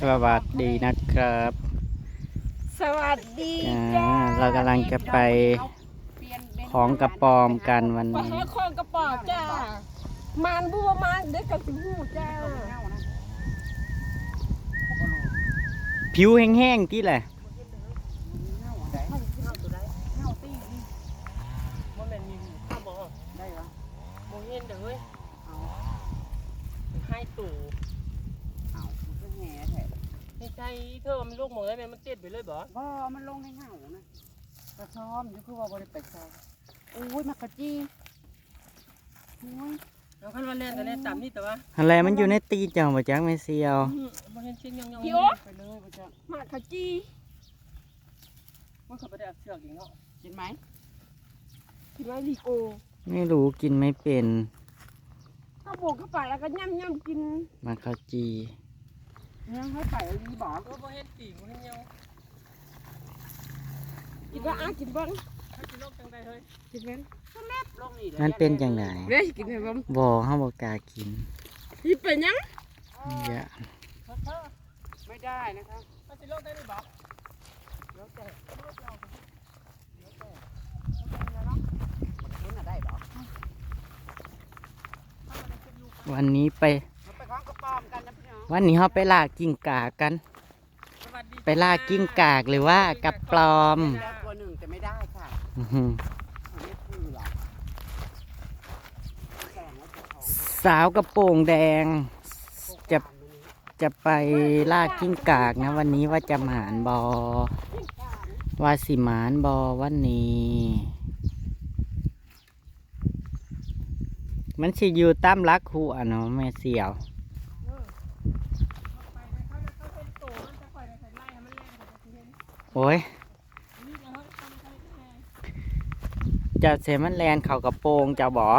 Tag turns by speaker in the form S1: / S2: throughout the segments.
S1: สวัสดีนะครับ
S2: สวัสดี
S1: อ่า
S2: จ้า
S1: เรากำลังจะไปของกระปอมกันวัน
S2: ไป
S1: นี้
S2: หาของกระป๋องจ้ามันบัวมันเด็กกระสิหูจ้า
S1: ผิวแห้งๆที่แหละ
S3: มันเป็นมีข้าวบอก
S2: ได้เหรอ
S3: โมเห็นเด้อเฮ้ยให้ตู่
S2: เอามันก็แห่แท้
S3: ไม่ใช่เธอมันลูกหมดแล้วมันเจ็ดไปเลยบ่
S2: บ่มันลงในเงานะกระซ้อมอยู่คือว่าบ่ได้ไปซ้อมโอ้ยมากระจี้โอ้ย
S3: แล้วขั้นวันแรกกันแรกตามนี่แต่ว่า
S1: อะไรมันอยู่ในตีนเจ้าบ่จักไม่เซียว
S3: โมเห็นเชียงยองยอง
S2: พี่โอ๊
S3: ไปเลยไปจ้ะ
S2: มากระจี้
S3: มันเขาไปได้เชือกอีกเนาะ
S2: กินไหมกินไหมลีโอ
S1: ไม่รู้กินไม่เป็น
S2: ถ้าโบกเข้าไปแล้วก็ย่ำย่ำกิน
S1: มาข้าวจี
S2: ย่ำให้ไปรีบอก
S3: โอ้โมเห็นตีโมเห็นยอง
S2: กินว่าอะกินบ้าง
S3: ถ้ากินโลกจังใดเฮ้ย
S2: กินบ้าง
S3: ลงนี่เลย
S1: มันเป็นจังได
S2: เด้กินให้บ้าง
S1: บ่เฮาบ่กล้ากิน
S2: นี่เป็นยัง
S1: อย่า
S2: ไม่ได้นะครับ
S3: ถ้ากินโลกได้หรือเปล่า
S2: แล้วแต่แล้วแต่คุณน่ะได้บอก
S1: วันนี้ไป
S2: เราไปของกระป๋อมกันนะพี่น้อง
S1: วันนี้เฮาไปล่ากิ้งก่ากัน
S3: สวัสดี
S1: ไปล่ากิ้งกากหรือว่ากับปลอม
S2: แล้วตัวหนึ่งแต่ไม่ได้ค่ะ
S1: อื้อหือ
S2: อันนี้คือหรอแข่งแล้วจะของ
S1: สาวกระโปรงแดง จะ
S2: โครงการมันนี้
S1: จะไปล่ากิ้งกากนะ วันนี้ว่าจะหมานบอ
S2: ยิ่งกล้านะ
S1: ว่าสิหมานบอวันนี้ มันสิอยู่ตามรักหัวเนาะแม่เสี่ยว โอ้ยเจะเสมันแลนเขากระโปรงจะบอ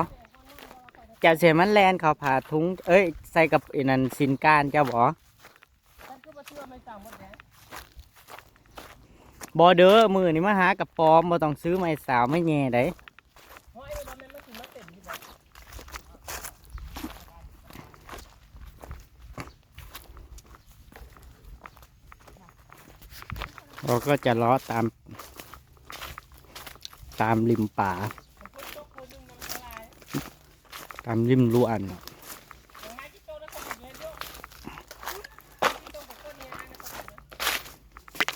S1: จะเสมันแลนเขาผ่าทุงเอ้ย ใส่กับอินันสินการเจ้าบ่อ
S3: ไม่ต่างหมดแล้ว
S1: บอเด้อมือนี่มาหากระปอมบอต้องซื้อไม้สาวไม่แง่ได้
S3: เพราะไอ้บอลมันไม่ถึงมาเต็มที่แบบ
S1: เราก็จะล้อตาม ตามริมป่า
S3: ตา
S1: มริมรั้วอัน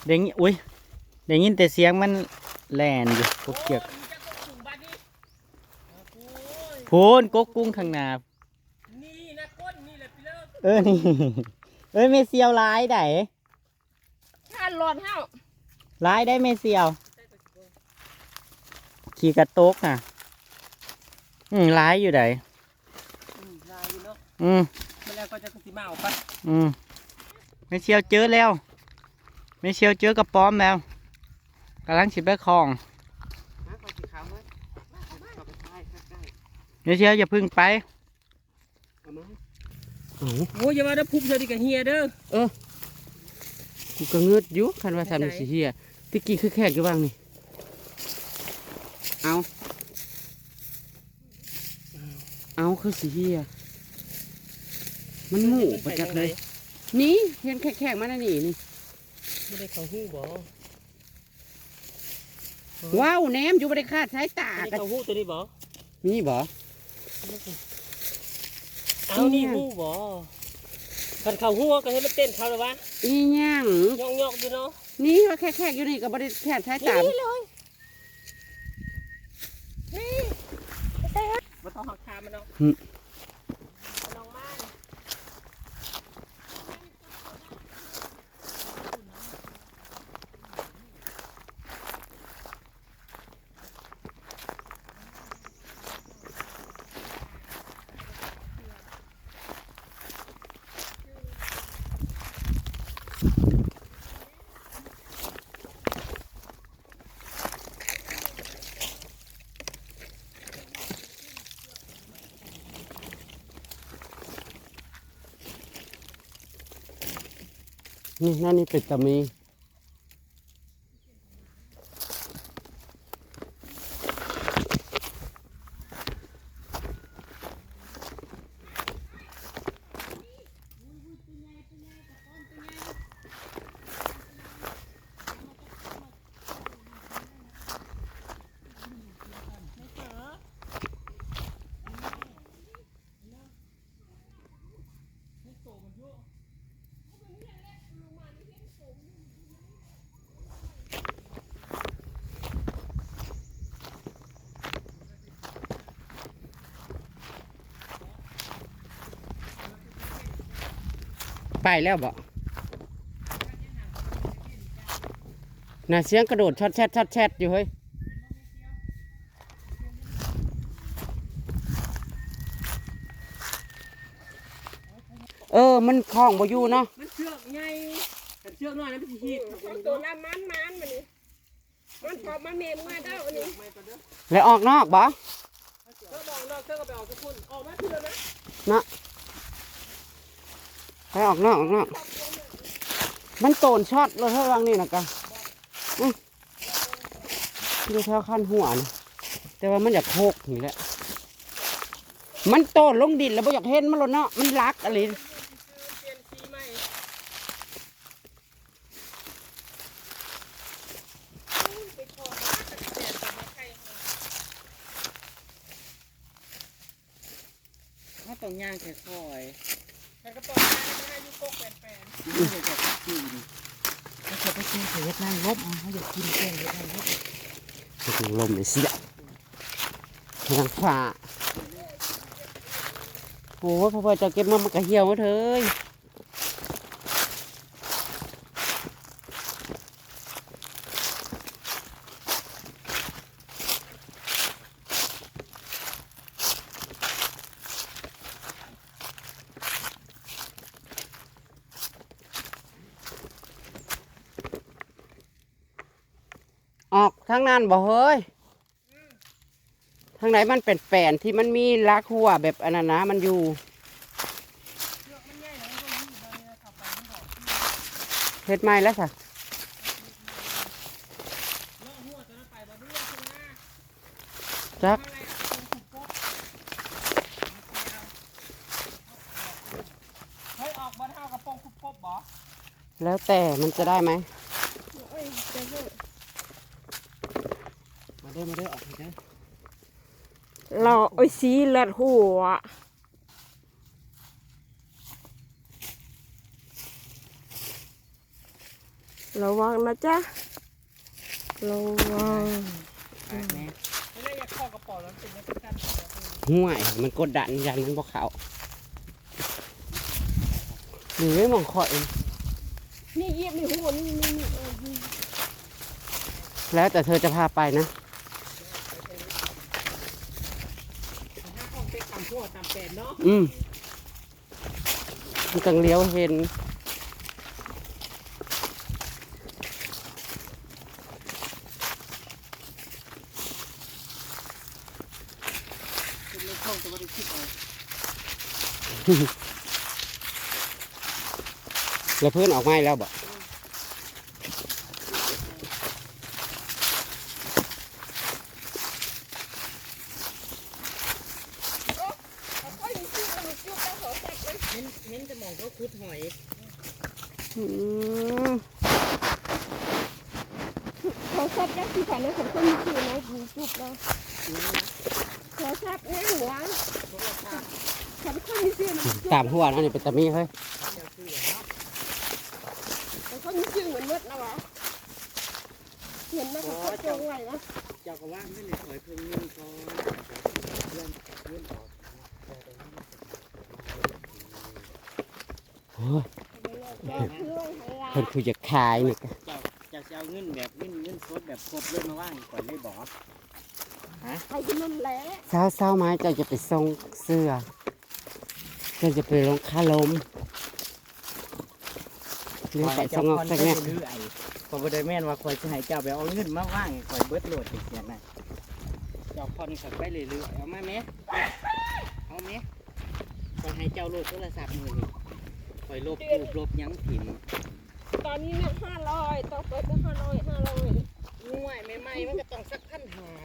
S3: เด้
S1: งอุ้ยเด้งยินแต่เสียงมันแลนอยู่พวกเกียก
S3: มีจะกดถุงบ้านนี้โอ้ย
S1: พูนกกกุ้งทางหนา
S3: นี่นะก้นนี่แหละพี่เลิก
S1: เออนี่เอ้ยเมเซียวร้ายได้
S2: ถ้าหลอดเฮา
S1: ร้ายได้เมเซียว ขี่กระโตกน่ะ อืมร้ายอยู่ได
S3: อืมลายอยู่เนาะ
S1: อืม
S3: เมื่อแล้วก็จะสีมาออกไป
S1: อืมเมเซียวเจอแล้วเมเซียวเจอกระป๋อมแล้วกำลังสิไปคลอง
S2: หาของสีขาวมั้ยเข้าไปใกล้ใกล้
S1: เมเซียวอย่าพึ่งไป
S2: เอามา
S1: โอ้
S3: โอ้ยอย่ามาได้พุบเธอดีกับเฮียเด้อ
S2: กูก็เงืดอยู่คันว่าทำในสีเฮียตะกี้คือแขกอยู่บ้างนี่ เอา เอาคือสีเฮียมันหมู่ประจักษ์เลย นี่เห็นแขกๆมาแล้วนี่นี่
S3: ไม่ได้เขาหู้บ่
S2: ว้าวแหนมอยู่บริคาดสายตา
S3: ไม่ได้
S2: กัน
S3: เขาหู้ตัวนี้บ่
S2: นี่บ่
S3: เอานี่หู้บ่ คันเขาหู้ก็ให้มันเต้นเขาเลยวะ
S2: อีหยัง
S3: ยองยอกอยู่เนาะ
S2: นี่ว่าแขกๆอยู่นี่กับบริคาดสายตา
S3: นี่เลยนี่มาต้องหักคามันเนาะ นี่
S2: นั่นนี่เป็นตะมี ไปแล้วบ่น่าเสียงกระโดดช็อตแชทช็อตแชทอยู่เฮ้ยเออ มันคล้องบ่อยู่เนาะ
S4: มันเชือกไง
S3: แต่เชือกน้อยนั้นเป็นฮีท
S4: มันตัวละมันมันมันนี่มันพอมันเมมมาเด้ออันนี้
S2: แล้วออกนอกบ่
S3: เธอบอกนอกเธอก็ไปออกทุกคนออกมาเพื่อนนะ
S2: นะ ไปออกนอกออกนอกมันโตนช็อตเลยเท่ารังนี่นะกะดูแถวขั้นหัวนะแต่ว่ามันอยากโคกนี่แหละ มันโตนลงดินแล้วบ่อยากเห็นมันหรอเนาะ มันรักอะไร
S3: เปลี่ยนสีใหม่
S1: ถ้าต้องย่างแค่คอย
S2: ถึงลมเลยเสียแหงฝ่าโอ้ยพอๆจะเก็บมามันกระเหี่ยวมาเถอะ ออกทางนั้นบ่เฮ้ยทางไหนมันเป็นแปนที่มันมีลักหัวแบบอันนั้นนะมันอยู่เฮ็ดไม้แล้วค่ะจัก
S3: เฮ้ยออกมาเท่ากระป๋องคุบกบบ่
S2: แล้วแต่มันจะได้ไหม
S4: โอ้ยเจ้าเฮ้ย
S2: มา เด้อมาเด้อออกเด้อ
S4: เราโอ้ยสีเลือดหัวระวังนะจ๊ะระวัง
S3: ไม่ได้อยากคอกระป๋องแล้วเป็นยังเป็นการเสีย
S2: ห่วยมันกดดันยันมันบ่เขาหรือไม่มองคอยเอง
S4: นี่เยี่ยมนี่หัวนี่นี่นี่เออนี่
S2: แล้วแต่เธอจะพาไปนะ
S3: หน้าห้ องเป็นตำทั่วตำแปนเนาะ
S2: อืมมันต้องเลี้ยวเห็น
S3: เป็นในห้องจะมาได้คิดเอา
S2: แล้วเพื่อนออกไม้แล้วบ่
S1: เน้นเน้นจะมองเขาคุดหอย
S2: อืม
S4: เขาชอบยักษ์ที่ผ่านแล้วผมก็มีชื่อนะยูทูบแล้วเขาชอบนั่งหวานเขาไม่ค่อยมีชื่อนะ
S2: ตามหัวนั่นนี่เป็นตะมีเฮ้ย
S4: เขาก็มีชื่อเหมือนมดนะวะเห็นนะเขาก็จงไว้นะ
S1: เจ้าก็ว่าไม่ได้ถอยเพิ่งนึ่งก่อนเลื่อนเลื่อนออก
S2: โอ้ย
S4: เจ้าเครื่องให้ลา
S2: เพิ่นคือจะขายนี่ก็
S1: เจ้าจะเอาเงินแบบเงินเงินสดแบบครบเลยมาว่างก่อนเลยบอก
S4: ใครจะนั่นแหละ
S2: เศร้าเศร้าๆไม้เจ้าจะไปส่งเสื้อ เจ้าจะไปลงคาลมเลี้ยวไปสงบสักเนี่ย
S1: เรื่อยพอบ่ได้แม่นว่าคอยจะให้เจ้าไปเอาเงินมาว่างคอยเบิดโหลดอีกอย่างน่ะเจ้าคอนขับไปเรื่อยๆเอามาไหมเอาไหมคอยให้เจ้าโหลดโทรศัพท์มือนี่คอยลบรูปลบหยังถิ่ม
S4: ตอนนี้เนี่ยห้าร้อยต่อไปก็ห้าร้อยห้าร้อย
S1: ง่วยใหม่ๆมันก็ต้องสักพันหาตัววะว่า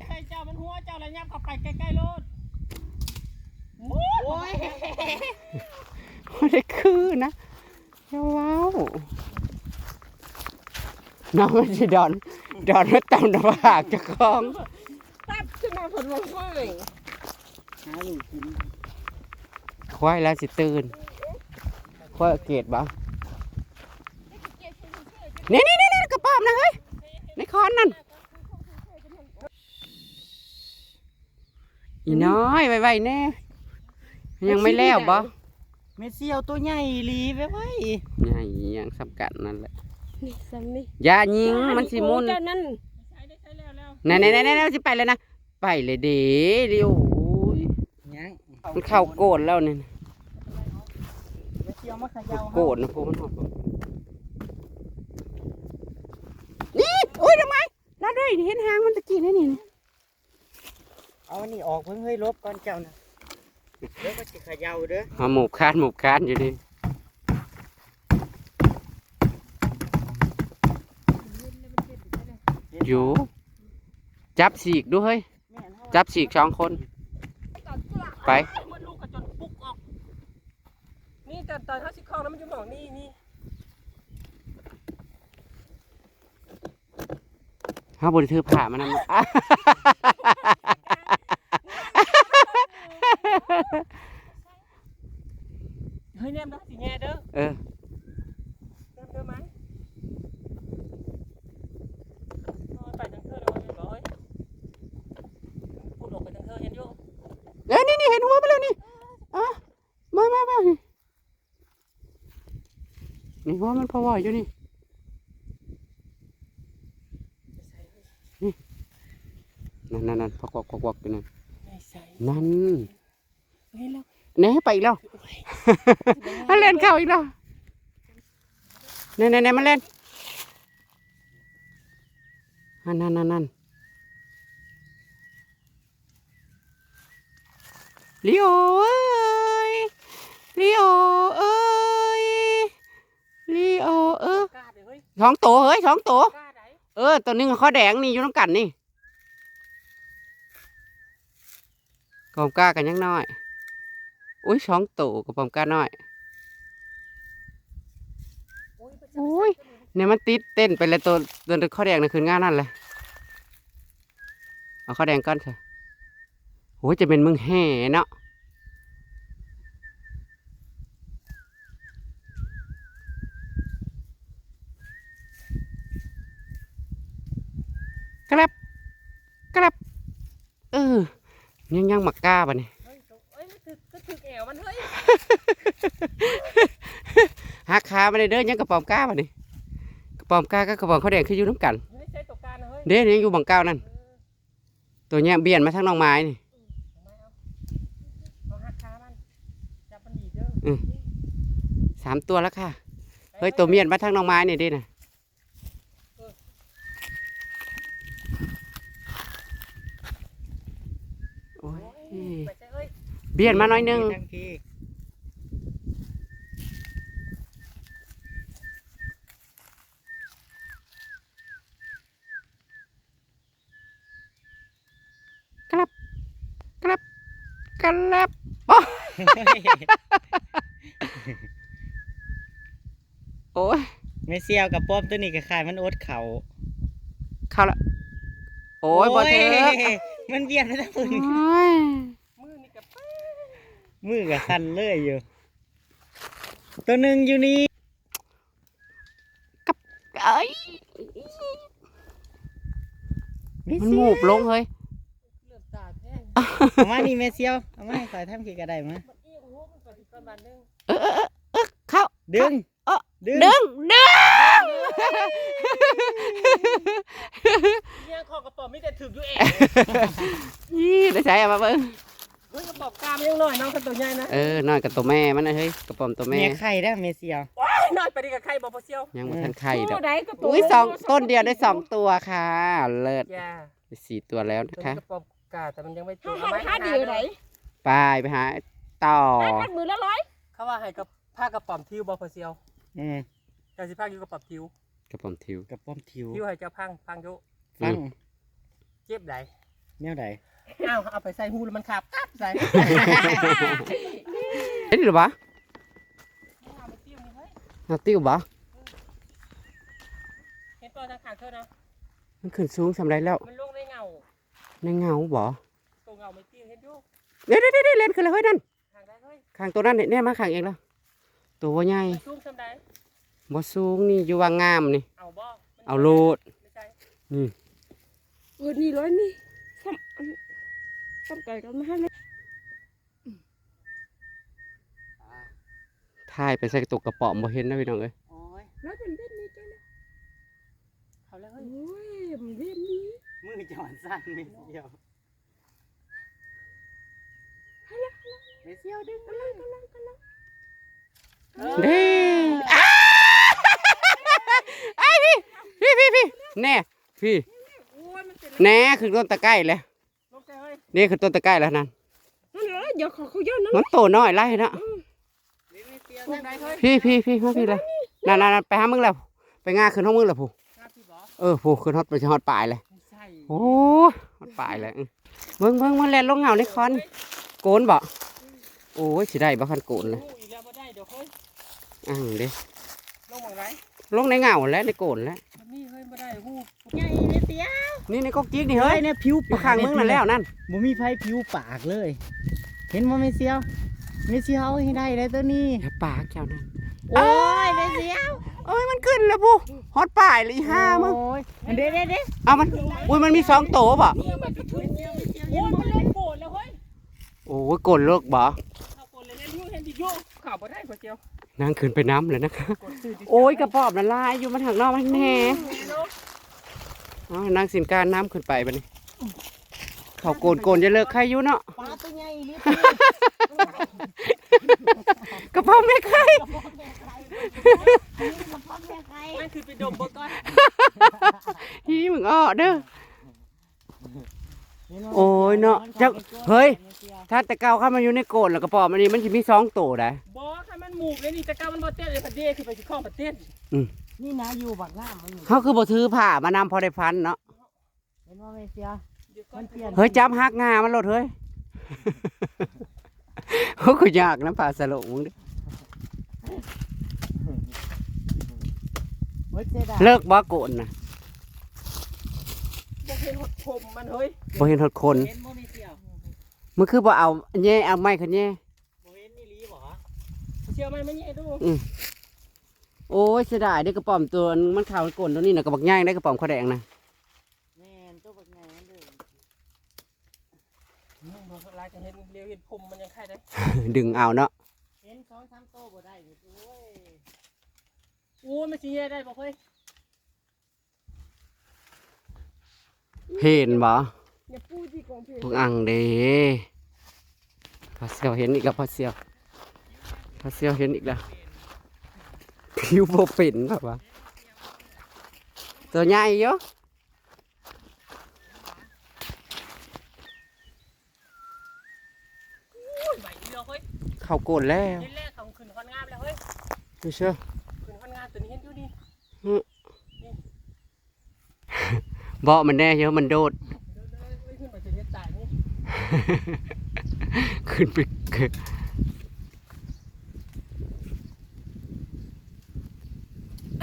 S2: น้องมันจะดอน ดอนมาตำน้ำผากเจะคลอง
S4: ตับขึ้นมาผลวันค่อย
S1: หาลูกกิน
S2: ควายแล้วสิตื่นควายเกตบ่นี่นี่นี่นี่กระป๋อมนะเฮ้ยในคอนนั่นอีน้อยไวๆแน่ยังไม่แล้วบ่
S1: เมเซียวตัวใหญ่อีหลีไว้ไว้
S2: ใหญ่ยังสำกัดนั่นแหละ
S4: นี่ซ้ำนี่
S2: อย่ายิงมันสิมุน
S4: เจ้านั่น
S3: ใช้ได้ใช้แล้วแล้ว
S2: ไหนไหนไหนไหนไหนสิไปเลยนะไปเลยเด้เร็วโอ้ย
S1: ยัง
S2: มันเข้าโกดแล้วเนี่ย
S1: เมเซียวมาเขย่า
S2: โกดนะพวกมันหอดนี่โอ้ยทำไมลาดด้วยเห็นหางมันตะกี้นี่นี่
S1: เอาอันนี่ออกเพิ่งเฮ้ยลบก่อนเจ้านะเดี๋ยวก็สิเขย่าเด้อ
S2: มาหมูบคานหมูบคานอยู่ดิ อยู่ จับสีกด้วยเฮ้ย
S1: แม่นเฮา
S2: จับสีกสองคน ไป
S3: มันลูกกระจนปุ๊กออก นี่แต่ตอนเขาสิคลองแล้วมันจะบอกนี่นี่
S2: ห้าบริถือผ่ามันนำอะ
S3: เฮ้ยแนมนะสิแง่เด้อ
S2: เออ
S3: แนมเด้อไหมนอนไปจังเธอเลยวันนี้ร้อยพูดออกไปจังเธอเห็นอยู่
S2: เอ้ยนี่นี่เห็นหัวไปแล้วนี่อะมามามานี่นี่หัวมันพ อไหวอยู่นี่นี่นั่นนั่นนั่นพอกวักพอกวักอยู่นั่น
S3: ไม่ใส่
S2: นั่น
S3: เฮ้ยแล้ว
S2: เน่ไปอีกแล้วมันเล่นเข้าอีกแล้วเน่เน่เน่มันเล่นนั่นนั่นนั่นนั่นลิโอเอ้ยลิโอเอ้ย ลิโอเออก
S3: ล้าเด้อเฮ้ย
S2: สองตัวเฮ้ยสองตัว
S3: กล้าไหน
S2: เออ ตัวหนึงข้อแดงนี่อยู่น้ำกันนี่กอมกล้ากันยังน้อยอุ้ยสองตัวกับปอมกล้าน้อย
S3: โอ้ย
S2: โอ้ย เนี่ยมันติดเต้นไปเลยตัวตัวข้อแดงน่ะคืนงานนั่นเลยเอาข้อแดงก้อนเถอะโอ้ยจะเป็นมึงแห่เนาะ กลับกลับเออยังยังหมักกล้าปะเนี่ย
S3: เฮ้ยเอ้ยมันถึกก็ถึกแอวมันเฮ้ย
S2: หักขามาเลยเด้อยังกระป๋อมกล้าปะเนี่ยกระป๋อมกล้าก็กระป๋อมข้อแดงคืออยู่น้ำกัน
S3: ไม่ใช่ตกการนะเฮ้ย
S2: เด้ยังอยู่บังเก้านั่น
S3: เออ
S2: ตัวเนี้ยเบียนมาทั้งน้องไม้นี่
S3: เอาไหมเอาเอาหักขามันจับมันดีเด้อ
S2: สามตัวแล้วค่ะเฮ้ยตัวเมียนมาทั้งน้องไม้นี่ดินะโอ้ย
S3: ไปใช่เอ้ย
S2: เบียนมาหน่อยหนึง
S1: ทั้งที
S2: กลับกลับกลับโอ้โอ้ย
S1: เมเซียวกับป้อมตัวนี้ก็ขายมันอดเขา
S2: เข้าละโอ้ยบอเถอะ
S1: โยมันเบียดไปทั้ง
S2: โอ
S1: มือ้
S2: ย
S3: มือนี่กับ
S1: มือกับคันเลยอยู่ ตัวหนึ่งอยู่นี่
S2: เอ้ย
S1: เม
S2: มัน
S1: เซี
S2: ห
S1: ย
S2: มู
S1: ว
S2: บลงเฮ้ย
S3: เลือดตาแท้ง
S1: เอามานี่เมเซียวเอามาให้คอยทำกี่กระไดมา
S3: มันเอียงหัวมันก่อนที่ก่อนบานหนึง
S2: เออเออเออเข้า
S1: ดึง
S2: เอ้อ
S1: ดึง
S2: ดึงดึง
S3: เอียงคอกระป๋อมไม่แต่ถึกอยู่เอง
S2: ยี่ได้ใช้เอามาเบิ้ง
S3: เฮ้ยกระป๋อมกล้ามยังน้อยน้องกันตัวใหญ่นะ
S2: เออน้อยกับตัวแม่มันนะเฮ้ยกระป๋อมตัวแม่
S1: เมียไข่ได้อเมเซียว
S3: ว้ายน้อยไปดีกับใครบอกพอเซียว
S2: ยังไม่ทันไข่ดอก
S4: ตัวใดก็ตัว
S2: อุ้ยสองต้นเดียวได้สองตัวค่ะ เลิศ
S3: อย่า
S2: ได้สี่ตัวแล้วนะ
S3: ตัว
S2: คะ
S3: นี้กระป๋อมกาแต่มันยังไม่
S4: ห้า
S3: เอา
S4: หัน
S3: ไว้
S4: ห้า
S3: ให้
S4: เดียวไหน
S2: ไปไปหาต่อ
S4: ห้าพันมือละร้อย
S3: เขาว่าให้กับผ้ากระป๋อมทิวบอกพอเซียว
S1: อืม
S3: เจ้าสิผ้าอยู่กระป๋อมทิว
S2: กระป๋อมทิว
S1: กับป้อมทิว
S3: ทิวให้เจ้าพังพังโย
S1: ฟฟัง
S3: เจ็บใด
S1: แนวใด
S3: อ้าวเอาไปใส่หูแล้วมันขับกัดใส่
S2: เห็นหรือปะ
S3: เอาไปติ้วนี่เฮ้ย
S2: เอาติ้วปะ
S3: เห็นตัวทางขางเธอนะ
S2: มันขึ้นสูงสำไรแล้ว
S3: มันลงในเงา
S2: ในเงาบ่
S3: ตัวเงาไม่ติ้วเห็นอยู่
S2: เดี๋ยวเดี๋ยวเดี๋ยวเล่นขึ้นเลยเฮ้ยนั่น
S3: ทางได้เฮ้ย
S2: ข้างตัวนั้นเนี่ยเนี่ยมาข้างเองแล้วตัวบ่ใหญ่
S3: มันซุ่มซำใด
S2: บ่สูงนี่อยู่ว่างามนี่
S3: เอาบ่มัน
S2: เอาโลด
S3: ไม่ใช่
S4: เออนี่ร้อยนี่ซ้ำอัน ซ้ำไก่กันมาให้เลย
S2: ถ่ายไปใส่ตกกระป๋อมบ่เห็นนะพี่น้องเอ้ย
S1: โอ้ย
S4: แล้วเป็นเบ็ดนี่จ้ะนะ
S1: เขาแล้ว
S4: โอ้
S1: เฮ้ย
S4: ยมันเบ็ดนี่
S1: มือจอนสั้นไม่เดียวไม่เสียวดึง
S4: กำลังกำลังกำลัง
S2: เด้อ้าไอ้พี่พี่พี่พี่แน่พี่
S3: โอ้ยมันเป็น
S2: แน่คือต้นตะไคร้เลย
S3: ลงใจ เฮ้ย
S2: นี่คือต้นตะไคร้แล้วนั่น
S4: นั่นเหรอเดี๋ยวขอเขาย้อนนะ
S2: มันโตน้อยไรนะ
S1: ลิ้นไม่เสียวทางใดเฮ้ย
S2: พี่พี่พี่มาพี่เลยนั่นนั่นนั่นไปหามึงแล้ว ไปงาขึ้นห้องมึงแล้วผู้
S3: ครับพี่บอ
S2: เออผู้ขึ้นฮอดไปฮอดปลายเลย
S3: ไม่ใช่
S2: โอ้ยฮอดปลายเลยอื้อเบิ่งเบิ่งมันแล่นลงเหงาในคอนโกนบ่โอ้ยสิได้บ่คันโกนเลย
S3: หูอีกแล้วบ่ได้เดี๋ยวเฮ้ย
S2: อ้าวเด้
S3: ลงหมองไร
S2: ลงในเหงาแล้วในโกนแล้ว
S3: มันนี่ เฮ้ยบ่ได้หู
S1: ใหญ่เลยเสียว
S2: นี่ในกกจิกนี่
S1: เฮ้
S2: เฮ้
S1: ย
S2: ย
S1: เนี่ยผิว
S2: อยู่
S1: ปาก
S2: ข้างมึงนั่นแล้วนั่น
S1: บ่มีไผผิวปากเลย เห็นบ่ไม่เสียวไม่เสียวเอาให้ได้เลยตัวนี้
S2: อย่าปากเจ้านั่น
S1: โอ้ยไม่เสียว
S2: เอ้ยมันขึ้นแล้วผู้ฮอดปลายเลยอีห้ามึง
S1: โอ้ยเด้เด้เด้
S2: เอามันอุ้ยมันมีสองโตวบ่
S3: เนี่ยมันกระทุนเนี่ยโอ้ยมันลงโกรธแล้วเฮ้ย
S2: โอ้ยโกนเลิกบ่
S3: เข้าโกรธเลยเล่นยูเห็นดิโยข่าวบ่ได้กว่าเจียว นา
S2: งขึ้นไปน้ำเลยนะคะ
S3: กดซื้อดิ
S2: โอ้ยกระป๋อมละลายอยู่มันถังนอกมันแหน่
S3: เนาะ
S2: เอานางสินการน้ำขึ้นไปบัดนี้ เขาโกนโกนจะเลิกใครอยู่เนาะ
S1: ปลาตัวใหญ่ลิ
S2: กระเพราไม่ใคร
S3: นั่นคือไปดมบ่ก่อน
S2: ฮีมึงอ้อเด้อ โอ้ยเนาะจักเฮ้ย ถ้าแต่เก่าเข้ามาอยู่ในโกนแล้วกระป๋อมอันนี้มันจะมีสองโตได้
S3: บ่ค่ะมันหมูกเลยนี่แต่ก้ามันบ่เต้นเลยพัดเด้คือไปสิข้องประเทศ
S1: นี่นะอยู่บักน้ำมันนี่
S2: เขาคือบ่ถือผ้ามานำพอได้พันเนาะ
S1: เห็นว่าไม่เสียว
S3: เดี๋ยวก่อ
S1: มันนเปลี่ยน
S2: เฮ้ยจับหักงามันโลดเฮ้ยเขาก็ยากนะปลาสโลงมึงดิ
S1: เฮ้ยเสียดาย
S2: เลิกบ่โกนนะ
S3: บ่เห็นหดผมมันเฮ้ย
S2: บ่เห็นทดคน
S1: เห็นบ่ไม่เสียว
S2: มันคือบ่เอาแย่เอาไม้ขึ้นแย่
S1: บ่เห็นนี่ลีบ่
S3: เชื่อไหมมันนี่ดู
S2: โอ้ยเสียดายได้กระป๋อมตัวนึงมันขาวมันโกนตัวนี้น่ะกระบอกย่างได้กระป๋อมข้าวแดงนะ
S1: แม่นตัวบักใหญ่มันเด้อ
S3: บ่ลายจะเห็นเลี้ยวเห็นผมมันยังใครได้
S2: ดึงเอาเนาะ
S1: เห็นสองสามโตบ่ได้นี่โอ้ย
S3: โอ้ยมันสิแย่ได้บ่เฮ้ย
S2: เห็นบ่
S4: อย่าพูดที่กองเพลง
S2: พวกอังเด้พอเสียวเห็นอีกแล้วพอเสียวพอเสียวเห็นอีกแล้วผิวโบเป็นแบบว่าตัวใหญ่เยอะ
S3: โอ้ยใบเดียวเฮ้ย
S2: เขาโกนแล้ว
S3: เห็นแรกของขึ้นคอนงามแล้วเฮ้ย
S2: ไม่เชื่อ
S3: ขึ้นคอนงามตัวนี้เห็นอยู่นี่
S2: เบาะมันแน่เยอะมันโดด
S3: ขึ้นไปเกิ
S2: ด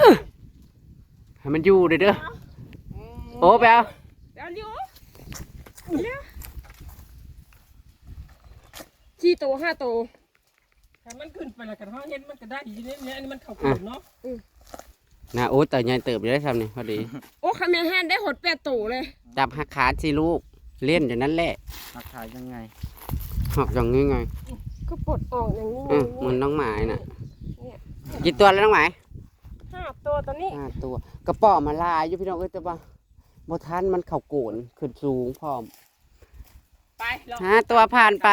S2: อื้อให้มันอยู่เด้อเด้อโอ้ไปเอา
S4: เดี๋ยวเดี๋ยวเดี๋ยวสี่โตห้าโต
S3: ถ้ามันขึ้นไปแล้วกันเฮาเห็นมันก็ได้อยู่นี่เนี่ยอันนี้มันเข้าโกนเนาะ
S2: นะโอ้แต่ใหญ่เติบอยู่ได้ทำนี่พอดี
S4: โอ้คาเมแฮนได้หดแปดโตเลย
S2: จับหักขาสิลูก เล่นอย่างนั้นแหละ
S1: ราคายังไง
S2: หอกอย่างนี้ไง
S4: ก็ปลดออกอย่างนี้
S2: อืมเหมันน้องหมายน่ะ
S4: เนี่ย
S2: กี่ตัวแล้วน้องหมาย
S4: ห้าตัวตัวนี้
S2: ห้าตัว กระป๋อมาลายอยู่พี่น้องเอ้ยแต่ว่าบ่ทันมันเข่าโกนขึ้นสูงพร้อม
S3: ไปลอง
S2: ห้าตัวผ่านไป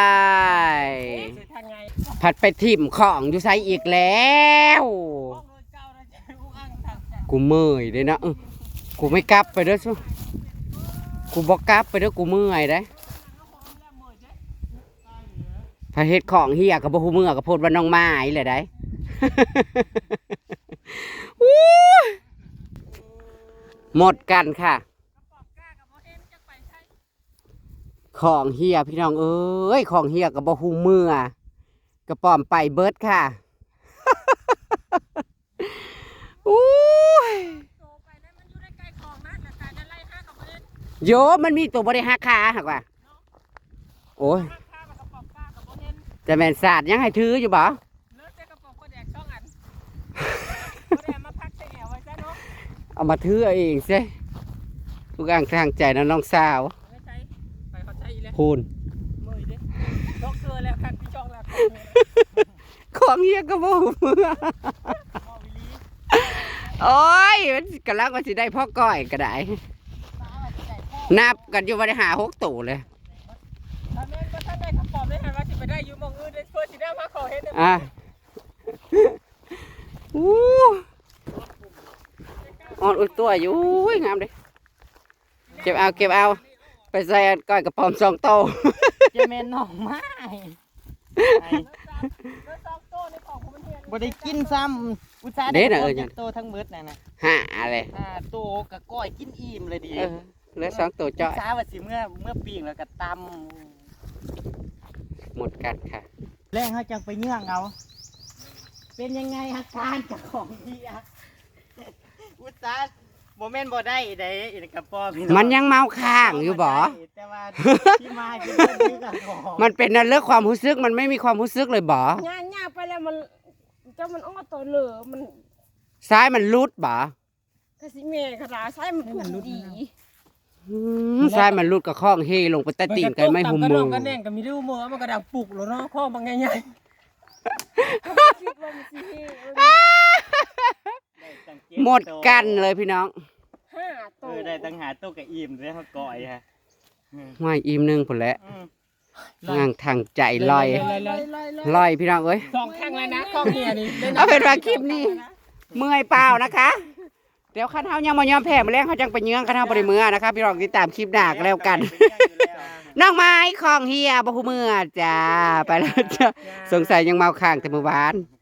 S3: เสร็จทางไง
S2: ผัดไปถิ่มของอยู่ไซอีกแล้ว
S3: ห้องโดนเจ้านะจะอุ้งอ้างทางจ้ะ
S2: กูเมื่อยเลยนะเออกูไม่กลับไปเด้อซุ กูบอกกลับไปเด้อกูเมื่อยได้พระเฮ็ดของเฮียกับบ่ฮู้เมื่อกับโพดว่าน้องไม้เลยได้หมดกันค่ะ ของเฮียพี่น้องเอ้ยของเฮียกับบ่ฮู้เมื่อกระป๋อมไปเบิร์ดค่ะอู้ โยมันมีตัวบ่ได้หักขาหักว่าโอ้ย
S3: ห้าข้ากับกระป๋องป้ากับประเด็น
S2: แต่แม่นศาสตร์ยังให้ถืออยู่บ่
S3: เลิกแต่กระป๋องก็แดกช่องอันก็แดกมาพักใส่แอวไว้ซะเนาะ
S2: เอามาถือเอาเองซิทุกอย่างทางใจนะน้องสาว
S3: ไม่ใช่ไปเขาใช้อีแล้ว
S2: พูน
S3: มือดิต้องเกลือแล้วคันที่ช่องแล้ว
S2: ของเฮียก็บ่ฮู้เมื่อ
S3: มอวิลี
S2: โอ้ยมันกำลังว่าสิได้พ่อก้อยก็ได้ นับกันอยู่ว่าได้หาหกตู่เลย
S3: ถ้าแม่นก็ท่านได้กระป๋องได้หันว่าสิไปได้อยู่หมองอื่นได้เพื่อสิได้มาขอเฮ็ดได้
S2: อะอู้อ่อนอุ้ยตัวอยู่อุ้ยงามเลยเก็บเอาเก็บเอา ไปใส่อันก้อยกระป๋อมสองโต
S1: เจะแม่นน้องไม้ไอ้
S3: แล้วซองโต้ในของผมมันเฮียน
S1: บ่ได้กินซ้ำอุตส่าห์
S2: เด้น่ะเออ
S1: โตทั้งหมดน่ะนะ
S2: หาอะไร
S1: อ่าโตกับก้อยกินอิ่มเลยดี
S2: เออ เหลือสองตัว
S1: อุ
S2: จ้อ
S1: ต
S2: ย
S1: ส่าห์ว่าสิเมื่อเมื่อปีงแล้วก็ต
S2: หมดกันค่ะำ
S1: แรงเขาจังไปเยื่องเอาเป็นยังไงอาการจากของดีอะอุตส่าห์บ่แม่นบ่ได้เด้อีกกระป๋อพี่น้อง
S2: มันยังเมาค้างอยู่บ่
S1: แต่ว่าที่มากินเรื่องนี้ก็ขอ
S2: มันเป็นนั่นเรื่องความรู้สึกมันไม่มีความรู้สึกเลยบ่
S4: ย่างย่างไปแล้วมันเจ้ามันอ้อตัวเหลือมัน
S2: ซ้ายมันรุดบ่
S4: กะสิเมฆขาใช้มันพูดดี
S2: อืมซ้ายมันรุดกับข้องเฮลงไปใต้ตีนกันไม่หุม
S3: กระ
S2: มื
S3: ด
S2: อ
S3: องกระแน่งก็มีรูมือมันกระดังปลุกแล้วเนาะข้อบางใหญ่
S4: คิดว่ามันสิเฮ
S1: ได้ตั้งเจ็
S2: หมดกันเลยพี่น้อง
S4: ห้า
S1: เอ
S4: ตัว
S1: อได้ตั้งหาตัวกับอิ่มเลยเขาก่อยฮะอืม
S2: ห้อยอิ่มหนึงพุ่นแหละ
S1: อืม
S2: งางทางใจลอย
S4: ลอยลอยลอยลอย
S2: ลอยพี่น้องเอ้ย
S3: สองข้างเลยนะข้องเฮียนี่ได้ะ
S2: เอาเป็นว่าคลิปนี้เมื่อยเปล่านะคะ เดี๋ยวข้าเท้ายังมายอมแพ้มาแล้วเขาจังไปเยื้องข้าเท้าบริเมือนะคะพี่น้องติดตามคลิปหนักแล้วกัน น้องไม้ของเฮียบ่ฮู้เมื่อจ้าไปแล้วจ้าสงสัยยังเมาค้างแต่เมื่อวาน
S1: เ